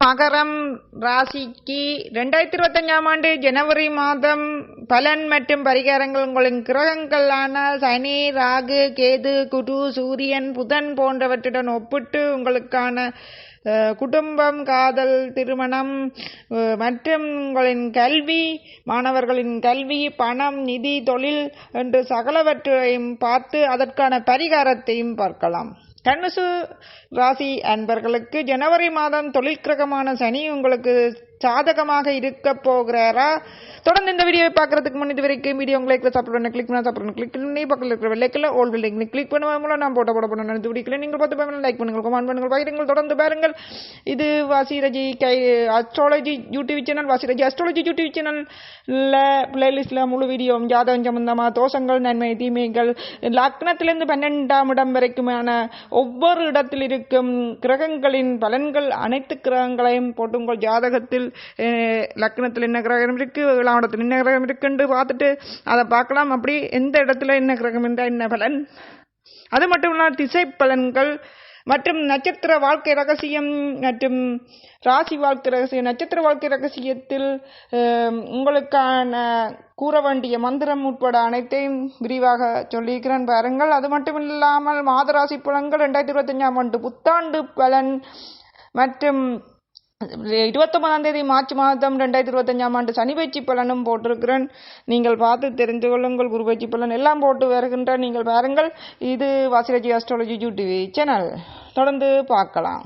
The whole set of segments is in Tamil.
மகரம் ராசிக்கு ரெண்டாயிரத்தி இருபத்தஞ்சாம் ஆண்டு ஜனவரி மாதம் பலன் மற்றும் பரிகாரங்கள் உங்களின் கிரகங்களான சனி ராகு கேது குரு சூரியன் புதன் போன்றவற்றுடன் ஒப்பிட்டு உங்களுக்கான குடும்பம் காதல் திருமணம் மற்றும் உங்களின் கல்வி மாணவர்களின் கல்வி பணம் நிதி தொழில் என்று சகலவற்றையும் பார்த்து அதற்கான பரிகாரத்தையும் பார்க்கலாம். தனுசு ராசி அன்பர்களுக்கு ஜனவரி மாதம் தொழிற்கிரகமான சனி உங்களுக்கு சாதகமாக இருக்க போகிறாரா? தொடர்ந்து இந்த வீடியோவை பார்க்கறதுக்கு முன் இது வரைக்கும் வீடியோ உங்களை சப்போர்ட் பண்ண கிளிக் பண்ண சப்போர்ட் கிளிக் பண்ணி பக்கத்தில் இருக்கிற வெள்ளைக்கில் ஓல் லிங்க் கிளிக் பண்ணுவது மூலம் நான் போட்ட போட போட நினைத்து வீடியோக்களை நீங்கள் பார்த்து பாருங்கள் லைக் பண்ணுங்கள். கமெண்ட் பண்ணுங்கள். பகிருங்கள். தொடர்ந்து பாருங்கள். இது வாசிரஜி கை அஸ்ட்ராலஜி யூடியூப் சேனல் வாசிரஜி அஸ்ட்ராலஜி யூடியூப் சேனலில் பிளேலிஸ்டில் முழு வீடியோ ஜாதகம் சம்பந்தமாக தோஷங்கள் நன்மை தீமைகள் லக்னத்திலிருந்து பன்னெண்டாம் இடம் வரைக்குமான ஒவ்வொரு இடத்தில் இருக்கும் கிரகங்களின் பலன்கள் அனைத்து கிரகங்களையும் போட்டு உங்கள் ஜாதகத்தில் லக்னத்தில் என்ன கிரகம் இருக்கு விளாவடத்தில் என்ன கிரகம் இருக்குன்னு பார்த்துட்டு அதை பார்க்கலாம். அப்படி எந்த இடத்துல என்ன கிரகம் இருந்தால் என்ன பலன்? அது மட்டும் இல்லாமல் திசை பலன்கள் மற்றும் நட்சத்திர வாழ்க்கை ரகசியம் மற்றும் ராசி வாழ்க்கை ரகசியம். நட்சத்திர வாழ்க்கை ரகசியத்தில் உங்களுக்கான கூற வேண்டிய மந்திரம் உட்பட அனைத்தையும் விரிவாக சொல்லியிருக்கிறேன் பாருங்கள். அது மட்டும் இல்லாமல் மாதராசி பலன்கள் ரெண்டாயிரத்தி இருபத்தஞ்சாம் ஆண்டு புத்தாண்டு பலன் மற்றும் இருபத்தொன்பதாம் தேதி மார்ச் மாதம் ரெண்டாயிரத்தி இருபத்தஞ்சாம் ஆண்டு சனி பயிற்சி பலனும் போட்டிருக்கிறேன். நீங்கள் பார்த்து தெரிந்து கொள்ளுங்கள் குரு பயிற்சி பலன் எல்லாம் போட்டு வருகின்ற நீங்கள் பாருங்கள். இது வாசிரஜி அஸ்ட்ராலஜி யூடிவி சேனல் தொடர்ந்து பார்க்கலாம்.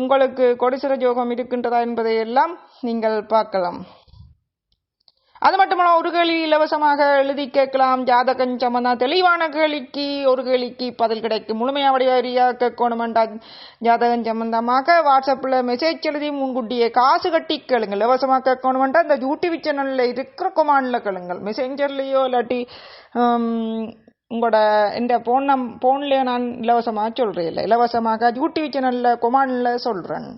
உங்களுக்கு கொடிசர ஜோகம் இருக்கின்றதா என்பதை எல்லாம் நீங்கள் பார்க்கலாம். அது மட்டுமல்ல ஒரு கேள்வி இலவசமாக எழுதி கேட்கலாம். ஜாதகம் சம்பந்தம் தெளிவான கேள்விக்கு ஒரு கேள்விக்கு பதில் கிடைக்கும். முழுமையாக வடிவாரியாக கேட்கணுமெண்டா ஜாதகம் சம்பந்தமாக வாட்ஸ்அப்பில் மெசேஜ் எழுதி முன்கூட்டியே காசு கட்டி கேளுங்க இலவசமாக கேட்கணுமெண்டா இந்த யூடியூப் சேனலில் இருக்கிற கொமாண்டில் கேளுங்கள். மெசேஞ்சர்லேயோ இல்லாட்டி உங்களோட இந்த ஃபோன் நம் ஃபோன்லேயே நான் இலவசமாக சொல்கிறேன் இல்லை. இலவசமாக யூடியூப் சேனலில் கொமாண்டில் சொல்கிறேன்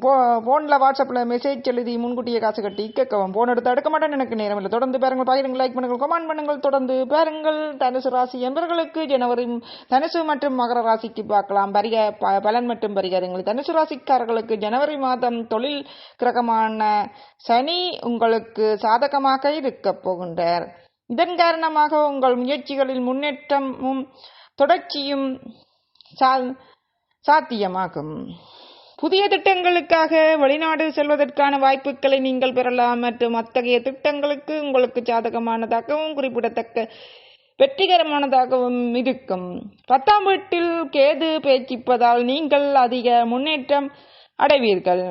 போ ஃபோனில் வாட்ஸ்அப்பில் மெசேஜ் எழுதி முன்கூட்டியே காசு கட்டி கேட்கவும். ஃபோன் எடுத்து எடுக்க மாட்டேன் எனக்கு நேரம் இல்லை. தொடர்ந்து பாருங்கள் பகிருங்கள் லைக் பண்ணுங்கள் கமெண்ட் பண்ணுங்கள் தொடர்ந்து பாருங்கள். தனுசு ராசி என்பவர்களுக்கு ஜனவரி தனுசு மற்றும் மகர ராசிக்கு பார்க்கலாம். பரிக ப- பலன் மற்றும் பரிகாரங்கள். தனுசு ராசிக்காரர்களுக்கு ஜனவரி மாதம் தொழில் கிரகமான சனி உங்களுக்கு சாதகமாக இருக்கப் போகின்றார். இதன் காரணமாக உங்கள் முயற்சிகளில் முன்னேற்றமும் தொடர்ச்சியும் சா சாத்தியமாகும். புதிய திட்டங்களுக்காக வெளிநாடு செல்வதற்கான வாய்ப்புகளை நீங்கள் பெறலாம் மற்றும் அத்தகைய திட்டங்களுக்கு உங்களுக்கு சாதகமானதாகவும் குறிப்பிடத்தக்க வெற்றிகரமானதாகவும் இருக்கும். பத்தாம் வீட்டில் கேது பேச்சிப்பதால் நீங்கள் அதிக முன்னேற்றம் அடைவீர்கள்.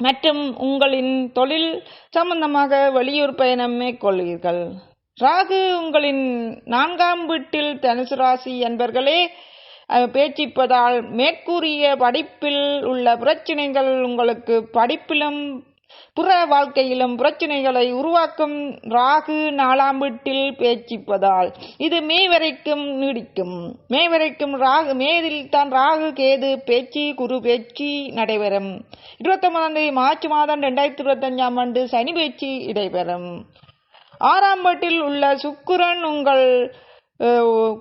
மற்றும் உங்களின் தொழில் சம்பந்தமாக வெளியூர் பயணம் மேற்கொள்வீர்கள். ராகு உங்களின் நான்காம் வீட்டில் தனுசு ராசி என்பர்களே பேச்சிப்பதால் மேற்கூறிய படிப்பில் உள்ள பிரச்சனைகள் உங்களுக்கு படிப்பிலும் புற வாழ்க்கையிலும் பிரச்சனைகளை உருவாக்கும் ராகு நாலாம் வீட்டில் பேச்சிப்பதால். இது மே வரைக்கும் நீடிக்கும். மே வரைக்கும் ராகு மேதில் தான் ராகு கேது பேச்சு குரு பேச்சு நடைபெறும். இருபத்தொன்பதாம் தேதி மார்ச் மாதம் ரெண்டாயிரத்தி இருபத்தஞ்சாம் ஆண்டு சனி பேச்சு இடைபெறும். ஆறாம் வீட்டில் உள்ள சுக்குரன் உங்கள்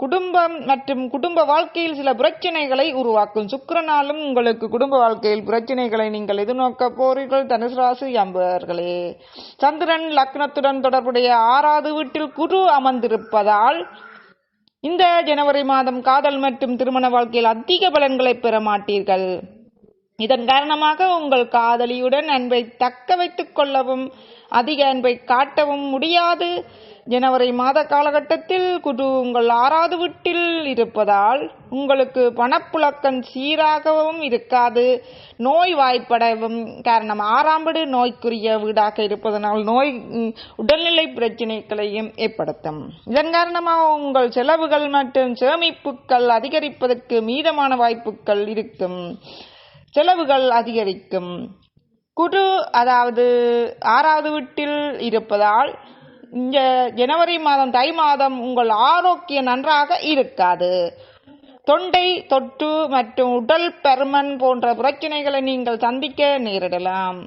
குடும்பம் மற்றும் குடும்ப வாழ்க்கையில் சில பிரச்சனைகளை உருவாக்கும். சுக்கரனாலும் உங்களுக்கு குடும்ப வாழ்க்கையில் பிரச்சனைகளை நீங்கள் எதிர்நோக்க போறீர்கள். தனுசு ராசி அம்பர்களே சந்திரன் லக்னத்துடன் தொடர்புடைய ஆறாவது வீட்டில் குரு அமர்ந்திருப்பதால் இந்த ஜனவரி மாதம் காதல் மற்றும் திருமண வாழ்க்கையில் அதிக பலன்களை பெற மாட்டீர்கள். இதன் காரணமாக உங்கள் காதலியுடன் அன்பை தக்க வைத்துக் கொள்ளவும் அதிக அன்பை காட்டவும் முடியாது. ஜனவரி மாத காலகட்டத்தில் குரு உங்கள் ஆறாவது வீட்டில் இருப்பதால் உங்களுக்கு பணப்புழக்கம் சீராகவும் இருக்காது. நோய் வாய்ப்படவும் காரணம் ஆறாம் வீடு நோய்க்குரிய வீடாக இருப்பதனால் நோய் உடல்நிலை பிரச்சினைகளையும் ஏற்படுத்தும். இதன் காரணமாக உங்கள் செலவுகள் மற்றும் சேமிப்புகள் அதிகரிப்பதற்கு மீதமான வாய்ப்புகள் இருக்கும். செலவுகள் அதிகரிக்கும். குரு அதாவது ஆறாவது வீட்டில் இருப்பதால் இங்கே ஜனவரி மாதம் தை மாதம் உங்கள் ஆரோக்கியம் நன்றாக இருக்காது. தொண்டை தொற்று மற்றும் உடல் பருமன் போன்ற பிரச்சனைகளை நீங்கள் சந்திக்க நேரிடலாம்.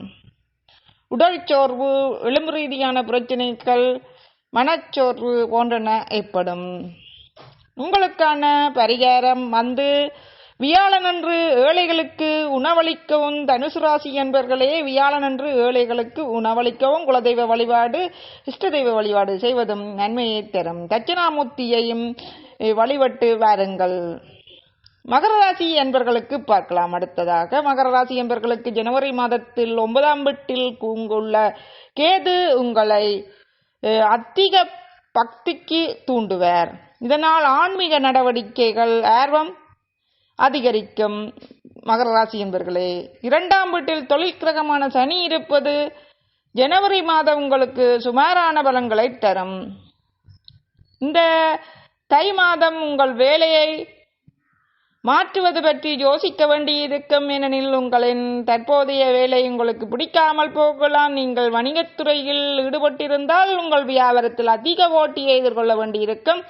உடல் சோர்வு எலும்பு ரீதியான பிரச்சனைகள் மனச்சோர்வு போன்றன ஏற்படும். உங்களுக்கான பரிகாரம் வந்து வியாழனன்று ஏழைகளுக்கு உணவளிக்கவும் தனுசு ராசி என்பர்களே வியாழனன்று ஏழைகளுக்கு உணவளிக்கவும் குலதெய்வ வழிபாடு இஷ்ட தெய்வ வழிபாடு செய்வதும் நன்மையை தரும். தட்சிணாமூர்த்தியையும் வழிபட்டு வாருங்கள். மகர ராசி என்பர்களுக்கு பார்க்கலாம். அடுத்ததாக மகர ராசி என்பர்களுக்கு ஜனவரி மாதத்தில் ஒன்பதாம் வீட்டில் கூங்குள்ள கேது உங்களை அதிக பக்திக்கு தூண்டுவர். இதனால் ஆன்மீக நடவடிக்கைகள் ஆர்வம் அதிகரிக்கும் மகர ராசி என்பர்களே. இரண்டாம் வீட்டில் தொழில் கிரகமான சனி இருப்பது ஜனவரி மாதம் உங்களுக்கு சுமாரான பலன்களை தரும். இந்த தை மாதம் உங்கள் வேலையை மாற்றுவது பற்றி யோசிக்க வேண்டியிருக்கும் ஏனெனில் உங்களின் தற்போதைய வேலை உங்களுக்கு பிடிக்காமல் போகலாம். நீங்கள் வணிகத்துறையில் ஈடுபட்டிருந்தால் உங்கள் வியாபாரத்தில் அதிக ஓட்டியை எதிர்கொள்ள வேண்டியிருக்கும்.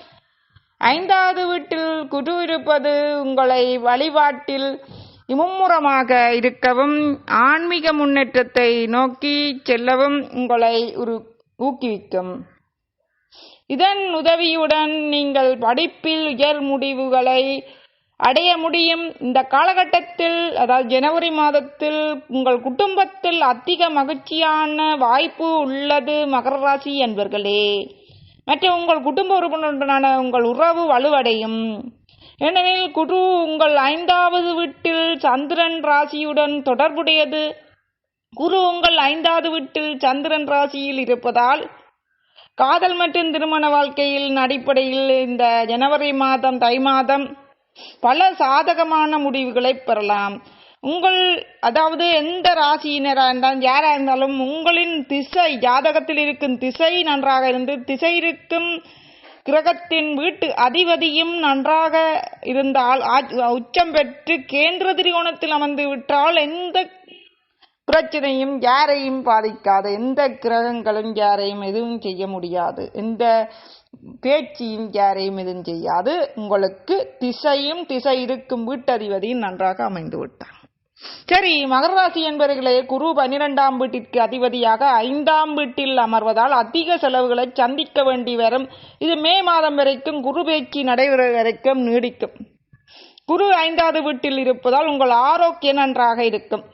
ஐந்தாவது வீட்டில் குரு இருப்பது உங்களை வழிபாட்டில் மும்முரமாக இருக்கவும் ஆன்மீக முன்னேற்றத்தை நோக்கி செல்லவும் உங்களை ஒரு ஊக்குவிக்கும். இதன் உதவியுடன் நீங்கள் படிப்பில் உயர் முடிவுகளை அடைய முடியும். இந்த காலகட்டத்தில் அதாவது ஜனவரி மாதத்தில் உங்கள் குடும்பத்தில் அதிக மகிழ்ச்சியான வாய்ப்பு உள்ளது மகர ராசி என்பர்களே. மற்றும் உங்கள் குடும்ப உறுப்பினருடனான உங்கள் உறவு வலுவடையும். ஏனெனில் குரு உங்கள் ஐந்தாவது வீட்டில் சந்திரன் ராசியுடன் தொடர்புடையது. குரு உங்கள் ஐந்தாவது வீட்டில் சந்திரன் ராசியில் இருப்பதால் காதல் மற்றும் திருமண வாழ்க்கையில் அடிப்படையில் இந்த ஜனவரி மாதம் தை மாதம் பல சாதகமான முடிவுகளை பெறலாம். உங்கள் அதாவது எந்த ராசியினராக இருந்தாலும் யாராக இருந்தாலும் உங்களின் திசை ஜாதகத்தில் இருக்கும் திசை நன்றாக இருந்து திசை இருக்கும் கிரகத்தின் வீட்டு அதிபதியும் நன்றாக இருந்தால் ஆ- உச்சம் பெற்று கேந்திர திரிகோணத்தில் அமர்ந்து விட்டால் எந்த பிரச்சனையும் யாரையும் பாதிக்காது. எந்த கிரகங்களும் யாரையும் எதுவும் செய்ய முடியாது. எந்த பேச்சியும் யாரையும் எதுவும் செய்யாது. உங்களுக்கு திசையும் திசை இருக்கும் வீட்டதிபதியும் நன்றாக அமைந்து விட்டார். சரி மகர ராசி என்பவர்களே குரு பன்னிரெண்டாம் வீட்டிற்கு அதிபதியாக ஐந்தாம் வீட்டில் அமர்வதால் அதிக செலவுகளை சந்திக்க வேண்டி வரும். இது மே மாதம் வரைக்கும் குரு பேச்சு நடைபெற வரைக்கும் நீடிக்கும். குரு ஐந்தாவது வீட்டில் இருப்பதால் உங்கள் ஆரோக்கியம் நன்றாக இருக்கும்.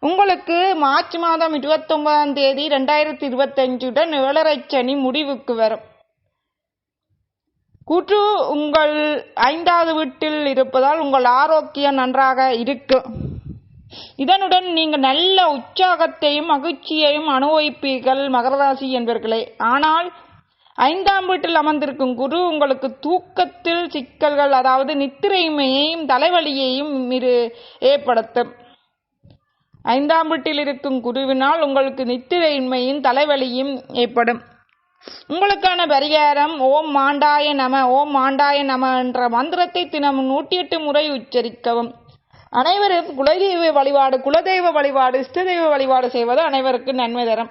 உங்களுக்கு மார்ச் மாதம் இருபத்தொன்பதாம் தேதி ரெண்டாயிரத்தி இருபத்தஞ்சுடன் ஏழரை சனி முடிவுக்கு வரும். குரு உங்கள் ஐந்தாவது வீட்டில் இருப்பதால் உங்கள் ஆரோக்கியம் நன்றாக இருக்கும். இதனுடன் நீங்கள் நல்ல உற்சாகத்தையும் மகிழ்ச்சியையும் அனுபவிப்பீர்கள் மகரராசி என்பவர்களே ஆனால் ஐந்தாம் வீட்டில் அமர்ந்திருக்கும் குரு உங்களுக்கு தூக்கத்தில் சிக்கல்கள் அதாவது நித்திரைமையையும் தலைவலியையும் இரு ஏற்படுத்தும். ஐந்தாம் வீட்டில் இருக்கும் குருவினால் உங்களுக்கு நித்திரையின்மையும் தலைவலியும் ஏற்படும். உங்களுக்கான பரிகாரம் ஓம் மாண்டாய நம ஓம் மாண்டாய நம என்ற மந்திரத்தை தினமும் நூற்றி எட்டு முறை உச்சரிக்கவும். அனைவரும் குலதெய்வ வழிபாடு குலதெய்வ வழிபாடு இஷ்டதெய்வ வழிபாடு செய்வது அனைவருக்கு நன்மை தரும்.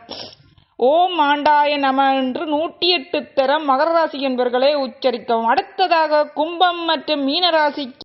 ஓம் ஆண்டாய நம என்று நூற்றி எட்டு தரம் மகர ராசி என்பவர்களே உச்சரிக்கவும். அடுத்ததாக கும்பம் மற்றும் மீனராசி